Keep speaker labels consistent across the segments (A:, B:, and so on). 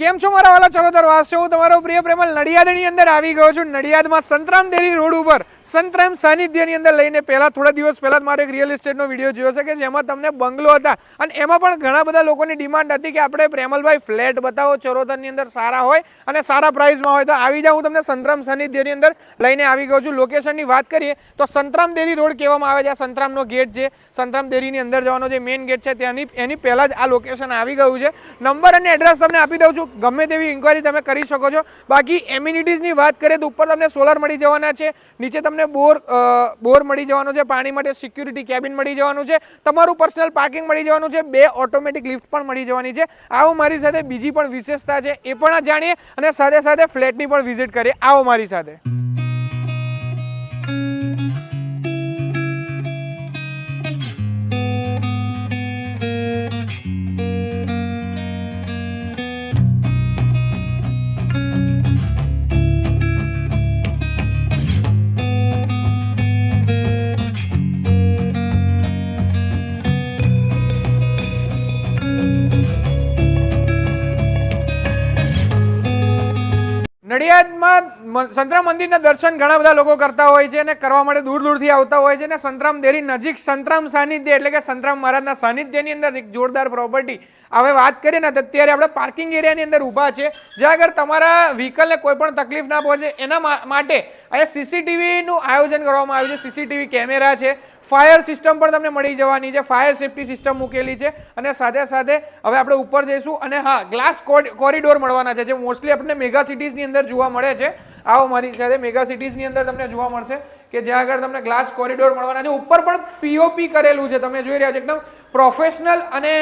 A: કેમ છો મારા વાલા ચરોતર વાસ હું તમારો પ્રિય પ્રેમલ નડિયાદની અંદર આવી ગયો છું. નડિયાદમાં સંતરામ દેરી રોડ ઉપર સંતરામ સાનિધ્યની અંદર લઈને પહેલાં થોડા દિવસ પહેલાં મારો એક રિયલ એસ્ટેટનો વીડિયો જોયો છે કે જેમાં તમને બંગલો હતા. અને એમાં પણ ઘણા બધા લોકોની ડિમાન્ડ હતી કે આપણે પ્રેમલભાઈ ફ્લેટ બતાવો ચરોતરની અંદર સારા હોય અને સારા પ્રાઇસમાં હોય. તો આવી જાઉં હું તમને સંતરામ સાનિધ્યની અંદર લઈને આવી ગયો છું. લોકેશનની વાત કરીએ તો સંતરામ દેરી રોડ કહેવામાં આવે છે. આ સંતરામનો ગેટ છે. સંતરામ દેરીની અંદર જવાનો જે મેઇન ગેટ છે તેની એની પહેલાં જ આ લોકેશન આવી ગયું છે. નંબર અને એડ્રેસ તમને આપી દઉં છું. ગમે તેવી ઇન્ક્વાયરી તમે કરી શકો છો. બાકી એમ્યુનિટીઝની વાત કરીએ તો ઉપર તમને સોલર મળી જવાના છે, નીચે તમને બોર બોર મળી જવાનો છે, પાણી માટે સિક્યુરિટી કેબિન મળી જવાનું છે, તમારું પર્સનલ પાર્કિંગ મળી જવાનું છે, બે ઓટોમેટિક લિફ્ટ પણ મળી જવાની છે. આવો મારી સાથે બીજી પણ વિશેષતા છે, એ પણ જાણીએ અને સાથે સાથે ફ્લેટની પણ વિઝિટ કરીએ. આવો મારી સાથે. નડિયાદમાં સંતરામ મંદિરના દર્શન ઘણા બધા લોકો કરતા હોય છે અને કરવા માટે દૂર દૂરથી આવતા હોય છે અને સંતરામ દેરી નજીક સંતરામ સાનિધ્ય એટલે કે સંતરામ મહારાજના સાનિધ્યની અંદર એક જોરદાર પ્રોપર્ટી હવે વાત કરીએ ને અત્યારે આપણે પાર્કિંગ એરિયાની અંદર ઊભા છે. જ્યાં આગળ તમારા વ્હીકલને કોઈ પણ તકલીફ ના પહોંચે એના માટે અહીંયા સીસીટીવીનું આયોજન કરવામાં આવ્યું છે. સીસીટીવી કેમેરા છે. ફાયર સિસ્ટમ પણ તમને મળી જવાની છે. ફાયર સેફટી સિસ્ટમ મૂકેલી છે. અને સાથે સાથે હવે આપણે ઉપર જઈશું અને હા ગ્લાસ કોરિડોર મળવાના છે, જે મોસ્ટલી આપણને મેગા સિટીઝની અંદર જોવા મળે છે. આવો મારી સાથે મેગા સિટીઝની અંદર તમને જોવા મળશે કે જ્યાં આગળ તમને ગ્લાસ કોરિડોર મળવાના છે. ઉપર પણ પીઓપી કરેલું છે. તમે જોઈ રહ્યા છો એકદમ પ્રોફેશનલ અને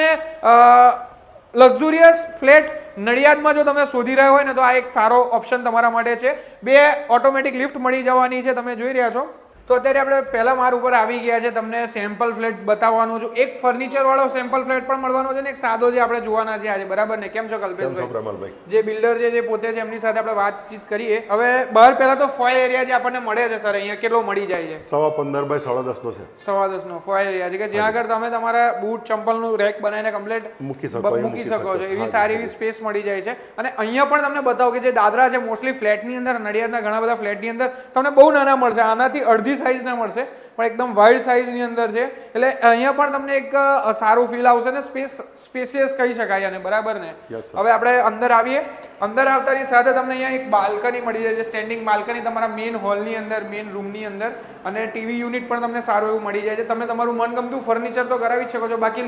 A: લક્ઝુરિયસ ફ્લેટ નડિયાદમાં જો તમે શોધી રહ્યા હોય ને તો આ એક સારો ઓપ્શન તમારા માટે છે. બે ઓટોમેટિક લિફ્ટ મળી જવાની છે. તમે જોઈ રહ્યા છો. તો અત્યારે આપણે પહેલા માર ઉપર આવી ગયા છે તમને સેમ્પલ ફ્લેટ બતાવવાનું છું. એક ફર્નિચર વાળો સેમ્પલ ફ્લેટ પણ મળવાનો છે ને એક સાદો જે આપણે જોવાના છે આજે. બરાબર ને? કેમ છો કલ્પેશભાઈ? જે બિલ્ડર છે જે પોતે છે એમની સાથે આપણે વાતચીત કરીએ. હવે બહાર પહેલા તો ફોય એરિયા જે આપણને મળે છે સર અહીંયા કેટલો મળી જાય છે?
B: સવા પંદર બાય સાડા દસ નો છે.
A: સવા દસ નો ફોય એરિયા છે કે જ્યાં આગળ તમે તમારા બૂટ ચંપલનું રેક બનાવીને કમ્પ્લીટ
B: મૂકી શકો
A: મૂકી શકો છો. એવી સારી એવી સ્પેસ મળી જાય છે. અને અહીંયા પણ તમને બતાવો કે જે દાદરા છે મોસ્ટલી ફ્લેટની અંદર નડિયાદના ઘણા બધા ફ્લેટની અંદર તમને બહુ નાના મળશે. આનાથી અડધી સાઇઝના મળશે પણ એકદમ વાઇડ સાઇઝની અંદર છે. એટલે અહીંયા પણ તમને એક સારું ફીલ આવશે ને સ્પેસ સ્પેસિયસ કહી શકાય આને બરાબર ને? હવે આપણે અંદર આવીએ. અંદર આવતાની સાથે તમને અહીંયા એક બાલ્કની મળી જાય છે સ્ટેન્ડિંગ બાલ્કની તમારા મેઇન હોલની અંદર મેઇન રૂમની અંદર અને ટીવી યુનિટ પણ તમને સારું એવું મળી જાય છે. તમે તમારું મનગમતું ફર્નિચર તો કરાવી શકો છો. બાકી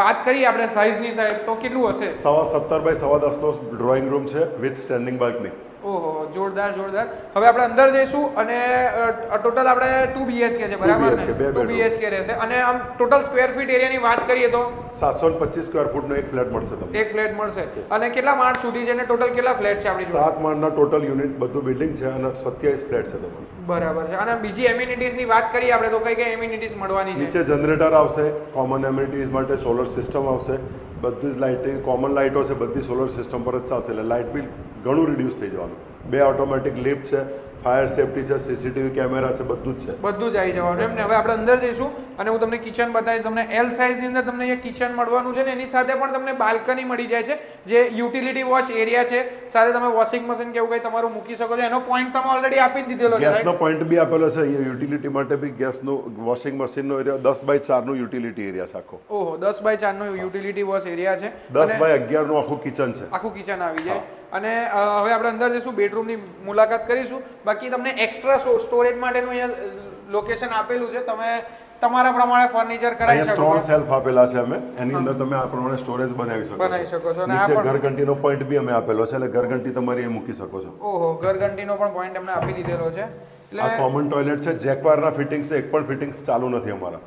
A: વાત કરીએ આપણે સાઇઝની સાહેબ તો કેટલું હશે?
B: સવા સત્તર બાય સવા દસ નો ડ્રોઈંગ રૂમ છે વિથ સ્ટેન્ડિંગ બાલ્કની
A: ઓહો જોરદાર જોરદાર. હવે આપણે અંદર જઈશું અને ટોટલ આપણે ટુ બીએચકે છે બરાબર ટુ. બીએચકે રહેશે. અને આમ ટોટલ સ્ક્વેર ફીટ એરિયાની વાત કરીએ તો?
B: સાતસો પચીસ સ્ક્વેર ફૂટ નો એક ફ્લેટ મળશે તમને.
A: એક ફ્લેટ મળશે. અને કેટલા માળ સુધી છે અને ટોટલ કેટલા ફ્લેટ છે આપણી
B: સાત માળના ટોટલ યુનિટ બધું બિલ્ડિંગ છે અને સત્યાવીસ ફ્લેટ છે તમારું.
A: બરાબર છે. અને બીજી એમ્યુનિટીઝની વાત કરીએ, આપણે તો કઈ કઈ એમ્યુનિટીઝ મળવાની છે?
B: નીચે જનરેટર આવશે કોમન એમ્યુનિટીઝ માટે સોલર સિસ્ટમ આવશે. બધી જ લાઇટિંગ કોમન લાઇટો છે, બધી સોલર સિસ્ટમ પર જ ચાલશે. એટલે લાઇટ બિલ ઘણું રિડ્યુસ થઈ જવાનું. બે ઓટોમેટિક લિફ્ટ છે ફાયર સેફટી છે સીસીટીવી કેમેરા છે બધું જ છે.
A: બધું જ આવી જવાનું એમ ને હવે આપણે અંદર જઈશું અને હું તમને કિચન બતાવીશ. તમને એલ સાઇઝની અંદર તમને અહીંયા કિચન મળવાનું છે ને એની સાથે પણ તમને બાલ્કની મળી જાય છે જે યુટિલિટી વોશ એરિયા છે. સાથે તમે વોશિંગ મશીન કે એવું કંઈ તમારું મૂકી શકો છો. એનો પોઈન્ટ તમે ઓલરેડી આપી દીધેલો છે
B: ગેસનો પોઈન્ટ બી આપેલો છે અહીંયા યુટિલિટી માટે બી ગેસનું વોશિંગ મશીનનો એરિયા દસ બાય ચારનું યુટિલિટી એરિયા છે આખો.
A: ઓહો દસ બાય ચારનો યુટિલિટી વોશ એરિયા છે.
B: દસ
A: બાય
B: બાય અગિયારનું આખું કિચન છે.
A: આખું કિચન આવી જાય. અને હવે આપણે અંદર જઈશું બેડરૂમની મુલાકાત કરીશું. બાકી તમને એક્સ્ટ્રા સ્ટોરેજ માટેનું અહીંયા લોકેશન આપેલું છે. તમે તમારા પ્રમાણે ફર્નિચર કરાવી શકો
B: ત્રણ સેલ્ફ આપેલા છે અમે. એની અંદર તમે આ પ્રમાણે સ્ટોરેજ બનાવી શકો
A: બનાવી શકો છો. અને
B: નીચે ઘરઘંટીનો પોઈન્ટ બી અમે આપેલો છે એટલે ઘરઘંટી તમારી એ મૂકી શકો છો.
A: ઓહો ઘરઘંટીનો પણ પોઈન્ટ અમને આપી દીધેલો છે. એટલે
B: આ કોમન ટોયલેટ છે જેકવારના ફિટિંગ્સ એક પણ ફિટિંગ્સ ચાલુ નથી અમારા.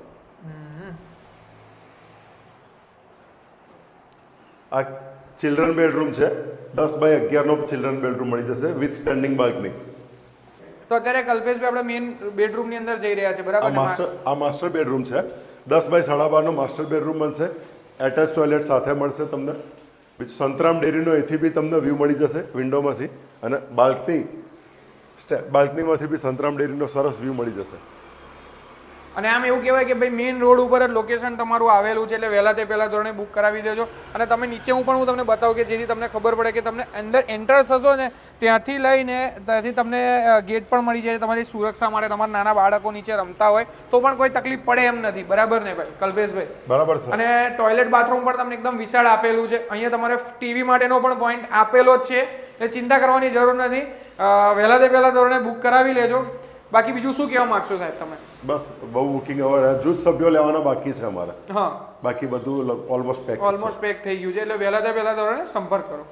B: આ ચિલ્ડ્રન બેડરૂમ છે. દસ બાય અગિયારનો ચિલ્ડ્રન બેડરૂમ મળી જશે વિથ સ્ટેન્ડિંગ બાલ્કની
A: તો અત્યારે કલ્પેશભાઈ આપણે મેઇન બેડરૂમની અંદર જઈ રહ્યા છે
B: આ
A: બરાબર
B: માસ્ટર આ માસ્ટર બેડરૂમ છે. દસ બાય સાડા બારનો માસ્ટર બેડરૂમ બનશે. એટેચ ટોયલેટ સાથે મળશે તમને. બીજું સંતરામ ડેરીનો એથી બી તમને વ્યૂ મળી જશે વિન્ડોમાંથી અને બાલ્કની બાલ્કનીમાંથી બી સંતરામ ડેરીનો સરસ વ્યૂ મળી જશે.
A: અને આમ એવું કહેવાય કે ભાઈ મેઇન રોડ ઉપર જ લોકેશન તમારું આવેલું છે એટલે વહેલા તે પહેલાં ધોરણે બુક કરાવી દેજો. અને તમે નીચે હું પણ હું તમને બતાવું કે જેથી તમને ખબર પડે કે તમને અંદર એન્ટર થશો ને ત્યાંથી લઈને ત્યાંથી તમને ગેટ પણ મળી જાય તમારી સુરક્ષા માટે તમારા નાના બાળકો નીચે રમતા હોય તો પણ કોઈ તકલીફ પડે એમ નથી. બરાબર ને ભાઈ? કલ્પેશભાઈ?
B: બરાબર છે
A: અને ટોયલેટ બાથરૂમ પણ તમને એકદમ વિશાળ આપેલું છે. અહીંયા તમારે ટીવી માટેનો પણ પોઈન્ટ આપેલો જ છે. એટલે ચિંતા કરવાની જરૂર નથી. વહેલા તે પહેલાં ધોરણે બુક કરાવી લેજો. બાકી બીજું શું કહેવા માંગશો સાહેબ તમે?
B: બસ બહુ બુકિંગ હવે જૂથ સભ્યો લેવાના બાકી છે અમારે.
A: હા.
B: બાકી બધું ઓલમોસ્ટ પેક
A: ઓલમોસ્ટ પેક થઈ ગયું છે. એટલે વહેલા તે પહેલા ધોરણે સંપર્ક કરો.